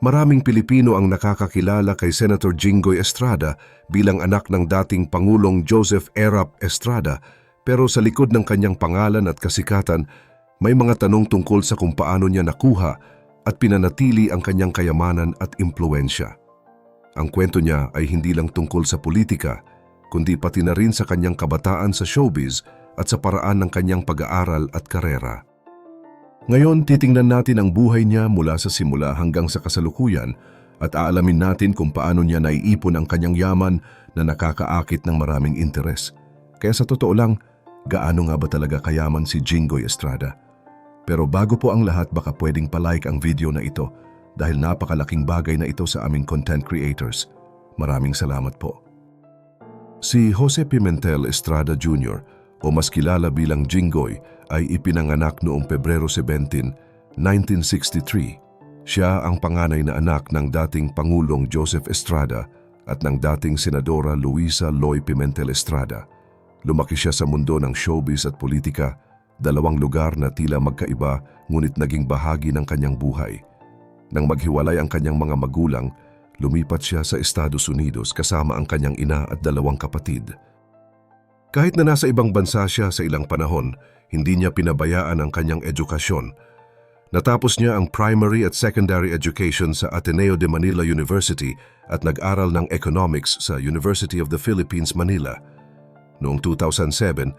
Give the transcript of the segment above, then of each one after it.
Maraming Pilipino ang nakakakilala kay Senator Jinggoy Estrada bilang anak ng dating Pangulong Joseph Erap Estrada pero sa likod ng kanyang pangalan at kasikatan may mga tanong tungkol sa kung paano niya nakuha at pinanatili ang kanyang kayamanan at impluensya. Ang kwento niya ay hindi lang tungkol sa politika, kundi pati na rin sa kanyang kabataan sa showbiz at sa paraan ng kanyang pag-aaral at karera. Ngayon, titingnan natin ang buhay niya mula sa simula hanggang sa kasalukuyan at aalamin natin kung paano niya naiipon ang kanyang yaman na nakakaakit ng maraming interes. Kaya sa totoo lang, gaano nga ba talaga kayaman si Jinggoy Estrada? Pero bago po ang lahat, baka pwedeng palike ang video na ito dahil napakalaking bagay na ito sa aming content creators. Maraming salamat po. Si Jose Pimentel Estrada Jr. o mas kilala bilang Jinggoy ay ipinanganak noong Pebrero 17, 1963. Siya ang panganay na anak ng dating Pangulong Joseph Estrada at ng dating Senadora Luisa Loy Pimentel Estrada. Lumaki siya sa mundo ng showbiz at politika, dalawang lugar na tila magkaiba ngunit naging bahagi ng kanyang buhay. Nang maghiwalay ang kanyang mga magulang, lumipat siya sa Estados Unidos kasama ang kanyang ina at dalawang kapatid. Kahit na nasa ibang bansa siya sa ilang panahon, hindi niya pinabayaan ang kanyang edukasyon. Natapos niya ang primary at secondary education sa Ateneo de Manila University at nag-aral ng economics sa University of the Philippines, Manila. Noong 2007,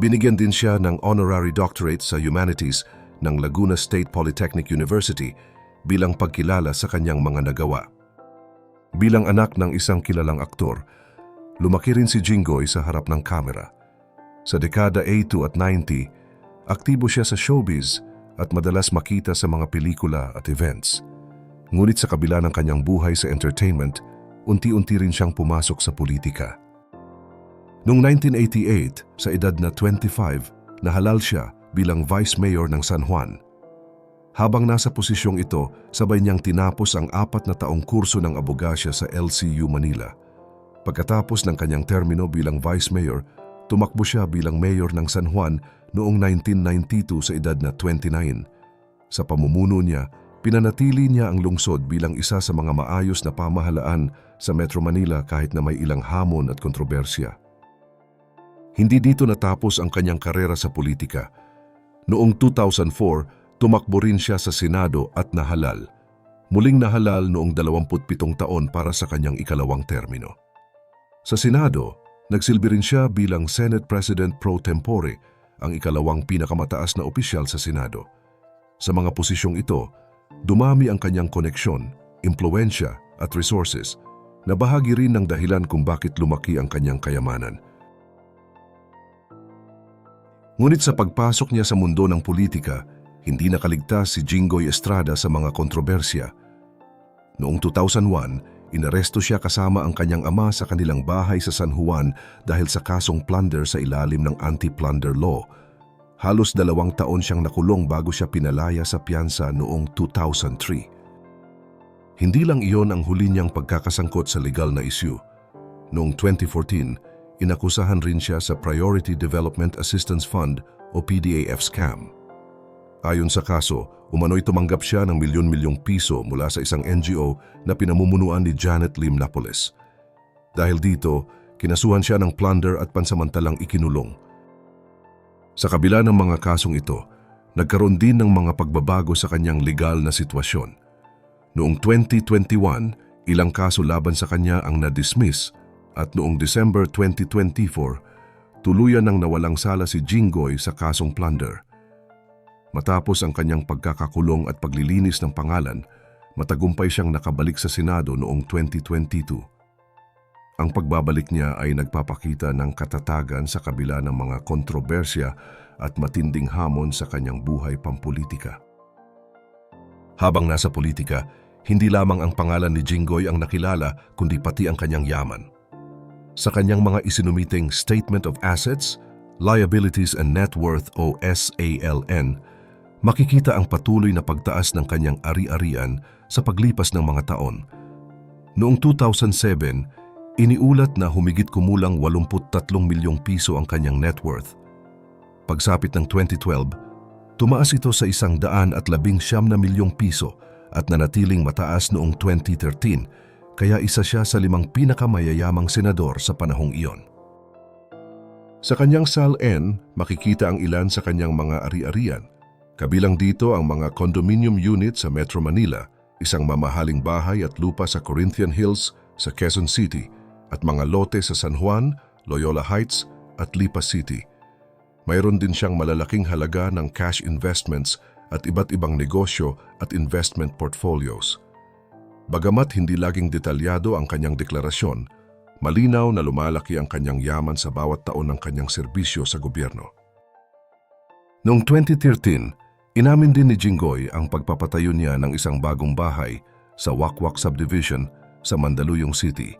binigyan din siya ng honorary doctorate sa humanities ng Laguna State Polytechnic University bilang pagkilala sa kanyang mga nagawa. Bilang anak ng isang kilalang aktor, lumaki rin si Jinggoy sa harap ng kamera. Sa dekada 80 at 90, aktibo siya sa showbiz at madalas makita sa mga pelikula at events. Ngunit sa kabila ng kanyang buhay sa entertainment, unti-unti rin siyang pumasok sa politika. Noong 1988, sa edad na 25, nahalal siya bilang Vice Mayor ng San Juan. Habang nasa posisyong ito, sabay niyang tinapos ang apat na taong kurso ng abogasya sa LCU Manila. Pagkatapos ng kanyang termino bilang Vice Mayor, tumakbo siya bilang Mayor ng San Juan noong 1992 sa edad na 29. Sa pamumuno niya, pinanatili niya ang lungsod bilang isa sa mga maayos na pamahalaan sa Metro Manila kahit na may ilang hamon at kontrobersya. Hindi dito natapos ang kanyang karera sa politika. Noong 2004, tumakbo rin siya sa Senado at nahalal. Muling nahalal noong 27 taon para sa kanyang ikalawang termino. Sa Senado, nagsilbi rin siya bilang Senate President pro tempore, ang ikalawang pinakamataas na opisyal sa Senado. Sa mga posisyong ito, dumami ang kanyang koneksyon, impluensya at resources na bahagi rin ng dahilan kung bakit lumaki ang kanyang kayamanan. Ngunit sa pagpasok niya sa mundo ng politika, hindi nakaligtas si Jinggoy Estrada sa mga kontrobersya. Noong 2001, inaresto siya kasama ang kanyang ama sa kanilang bahay sa San Juan dahil sa kasong plunder sa ilalim ng anti-plunder law. Halos dalawang taon siyang nakulong bago siya pinalaya sa piyansa noong 2003. Hindi lang iyon ang huli niyang pagkakasangkot sa legal na issue. Noong 2014, inakusahan rin siya sa Priority Development Assistance Fund o PDAF scam. Ayon sa kaso, umano'y tumanggap siya ng milyon-milyong piso mula sa isang NGO na pinamumunuan ni Janet Lim Napoles. Dahil dito, kinasuhan siya ng plunder at pansamantalang ikinulong. Sa kabila ng mga kasong ito, nagkaroon din ng mga pagbabago sa kanyang legal na sitwasyon. Noong 2021, ilang kaso laban sa kanya ang na-dismiss at noong December 2024, tuluyan nang nawalang sala si Jinggoy sa kasong plunder. Matapos ang kanyang pagkakakulong at paglilinis ng pangalan, matagumpay siyang nakabalik sa Senado noong 2022. Ang pagbabalik niya ay nagpapakita ng katatagan sa kabila ng mga kontrobersya at matinding hamon sa kanyang buhay pampolitika. Habang nasa politika, hindi lamang ang pangalan ni Jinggoy ang nakilala kundi pati ang kanyang yaman. Sa kanyang mga isinumiting Statement of Assets, Liabilities and Net Worth o SALN, makikita ang patuloy na pagtaas ng kanyang ari-arian sa paglipas ng mga taon. Noong 2007, iniulat na humigit kumulang 83 milyong piso ang kanyang net worth. Pagsapit ng 2012, tumaas ito sa isang daan at labing siyam na milyong piso at nanatiling mataas noong 2013 kaya isa siya sa limang pinakamayayamang senador sa panahong iyon. Sa kanyang SAL-N, makikita ang ilan sa kanyang mga ari-arian. Kabilang dito ang mga condominium unit sa Metro Manila, isang mamahaling bahay at lupa sa Corinthian Hills sa Quezon City, at mga lote sa San Juan, Loyola Heights at Lipa City. Mayroon din siyang malalaking halaga ng cash investments at iba't ibang negosyo at investment portfolios. Bagamat hindi laging detalyado ang kanyang deklarasyon, malinaw na lumalaki ang kanyang yaman sa bawat taon ng kanyang serbisyo sa gobyerno. Noong 2013, inamin din ni Jinggoy ang pagpapatayo niya ng isang bagong bahay sa Wakwak Subdivision sa Mandaluyong City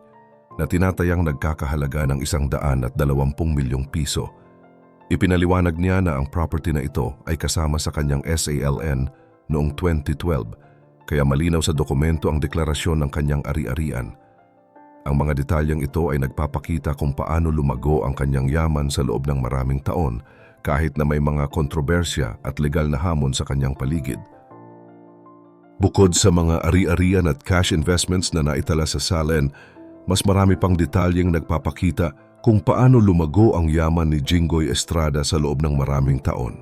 na tinatayang nagkakahalaga ng isang daan at dalawampung milyong piso. Ipinaliwanag niya na ang property na ito ay kasama sa kanyang SALN noong 2012 kaya malinaw sa dokumento ang deklarasyon ng kanyang ari-arian. Ang mga detalyeng ito ay nagpapakita kung paano lumago ang kanyang yaman sa loob ng maraming taon kahit na may mga kontrobersya at legal na hamon sa kanyang paligid. Bukod sa mga ari-arian at cash investments na naitala sa Salen, mas marami pang detalyeng nagpapakita kung paano lumago ang yaman ni Jinggoy Estrada sa loob ng maraming taon.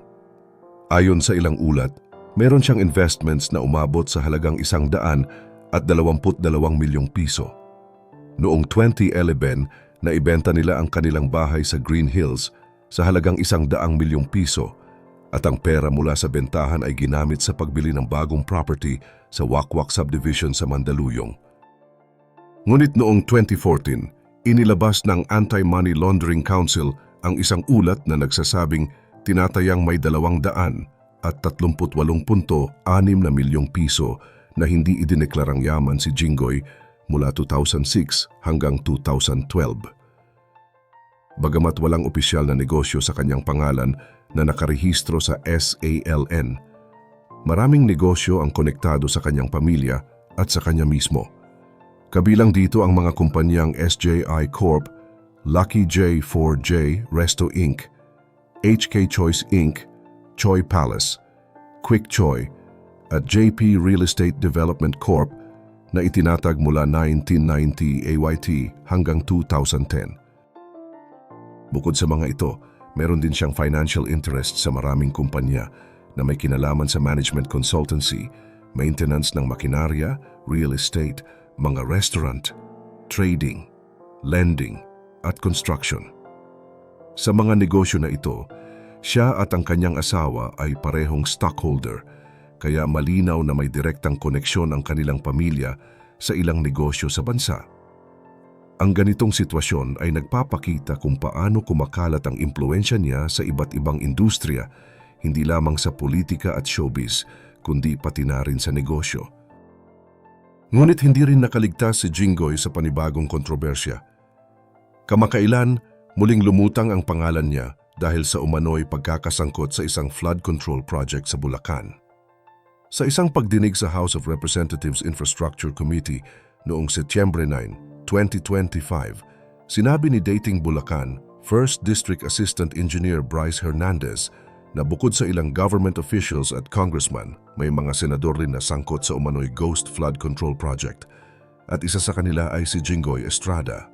Ayon sa ilang ulat, meron siyang investments na umabot sa halagang isang daan at 22 milyong piso. Noong 2011, naibenta nila ang kanilang bahay sa Green Hills sa halagang isang daang milyong piso at ang pera mula sa bentahan ay ginamit sa pagbili ng bagong property sa Wakwak Subdivision sa Mandaluyong. Ngunit noong 2014, inilabas ng Anti-Money Laundering Council ang isang ulat na nagsasabing tinatayang may dalawang daan at 38.6 na milyong piso na hindi idineklarang yaman si Jinggoy mula 2006 hanggang 2012. Bagamat walang opisyal na negosyo sa kanyang pangalan na nakarehistro sa SALN, maraming negosyo ang konektado sa kanyang pamilya at sa kanya mismo. Kabilang dito ang mga kumpanyang SJI Corp, Lucky J4J Resto Inc., HK Choice Inc., Choi Palace, Quick Choi, at JP Real Estate Development Corp na itinatag mula 1990 AYT hanggang 2010. Bukod sa mga ito, meron din siyang financial interest sa maraming kumpanya na may kinalaman sa management consultancy, maintenance ng makinarya, real estate, mga restaurant, trading, lending, at construction. Sa mga negosyo na ito, siya at ang kanyang asawa ay parehong stockholder, kaya malinaw na may direktang koneksyon ang kanilang pamilya sa ilang negosyo sa bansa. Ang ganitong sitwasyon ay nagpapakita kung paano kumakalat ang impluensya niya sa iba't ibang industriya, hindi lamang sa politika at showbiz, kundi pati na rin sa negosyo. Ngunit hindi rin nakaligtas si Jinggoy sa panibagong kontrobersya. Kamakailan, muling lumutang ang pangalan niya dahil sa umano'y pagkakasangkot sa isang flood control project sa Bulacan. Sa isang pagdinig sa House of Representatives Infrastructure Committee noong Setyembre 9, 2025, sinabi ni Dating Bulacan, First District Assistant Engineer Bryce Hernandez na bukod sa ilang government officials at congressman, may mga senador rin na sangkot sa umano'y Ghost Flood Control Project at isa sa kanila ay si Jinggoy Estrada.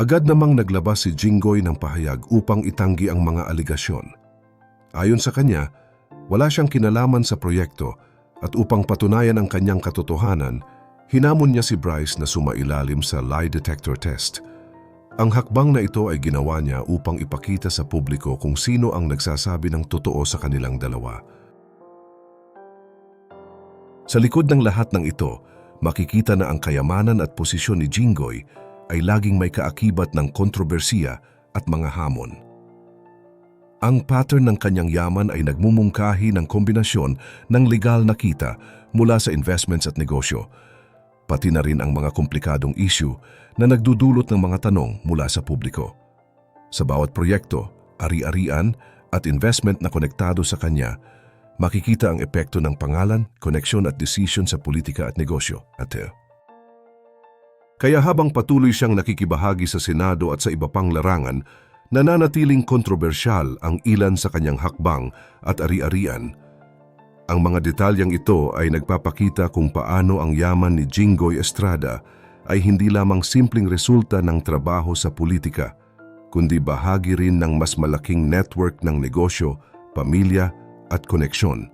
Agad namang naglabas si Jinggoy ng pahayag upang itanggi ang mga aligasyon. Ayon sa kanya, wala siyang kinalaman sa proyekto at upang patunayan ang kanyang katotohanan, hinamon niya si Bryce na sumailalim sa lie detector test – ang hakbang na ito ay ginawa niya upang ipakita sa publiko kung sino ang nagsasabi ng totoo sa kanilang dalawa. Sa likod ng lahat ng ito, makikita na ang kayamanan at posisyon ni Jinggoy ay laging may kaakibat ng kontrobersiya at mga hamon. Ang pattern ng kanyang yaman ay nagmumungkahi ng kombinasyon ng legal na kita mula sa investments at negosyo, pati na rin ang mga komplikadong issue na nagdudulot ng mga tanong mula sa publiko. Sa bawat proyekto, ari-arian at investment na konektado sa kanya, makikita ang epekto ng pangalan, koneksyon at desisyon sa politika at negosyo. Ate. Kaya habang patuloy siyang nakikibahagi sa Senado at sa iba pang larangan, nananatiling kontrobersyal ang ilan sa kanyang hakbang at ari-arian. Ang mga detalyang ito ay nagpapakita kung paano ang yaman ni Jinggoy Estrada ay hindi lamang simpleng resulta ng trabaho sa politika, kundi bahagi rin ng mas malaking network ng negosyo, pamilya at koneksyon.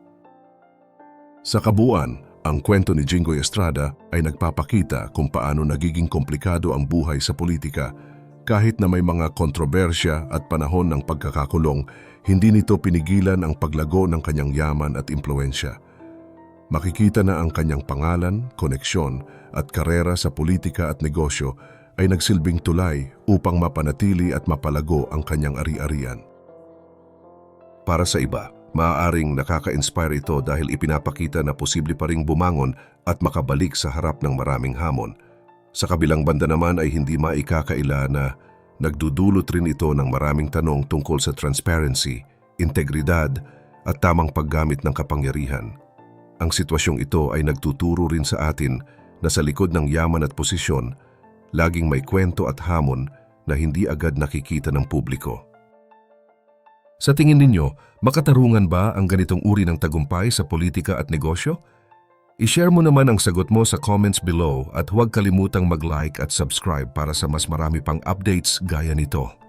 Sa kabuuan, ang kwento ni Jinggoy Estrada ay nagpapakita kung paano nagiging komplikado ang buhay sa politika kahit na may mga kontrobersya at panahon ng pagkakakulong, hindi nito pinigilan ang paglago ng kanyang yaman at impluensya. Makikita na ang kanyang pangalan, koneksyon at karera sa politika at negosyo ay nagsilbing tulay upang mapanatili at mapalago ang kanyang ari-arian. Para sa iba, maaaring nakaka-inspire ito dahil ipinapakita na posible pa ring bumangon at makabalik sa harap ng maraming hamon. Sa kabilang banda naman ay hindi maikakaila na nagdudulot rin ito ng maraming tanong tungkol sa transparency, integridad at tamang paggamit ng kapangyarihan. Ang sitwasyong ito ay nagtuturo rin sa atin na sa likod ng yaman at posisyon, laging may kwento at hamon na hindi agad nakikita ng publiko. Sa tingin ninyo, makatarungan ba ang ganitong uri ng tagumpay sa politika at negosyo? I-share mo naman ang sagot mo sa comments below at huwag kalimutang mag-like at subscribe para sa mas marami pang updates gaya nito.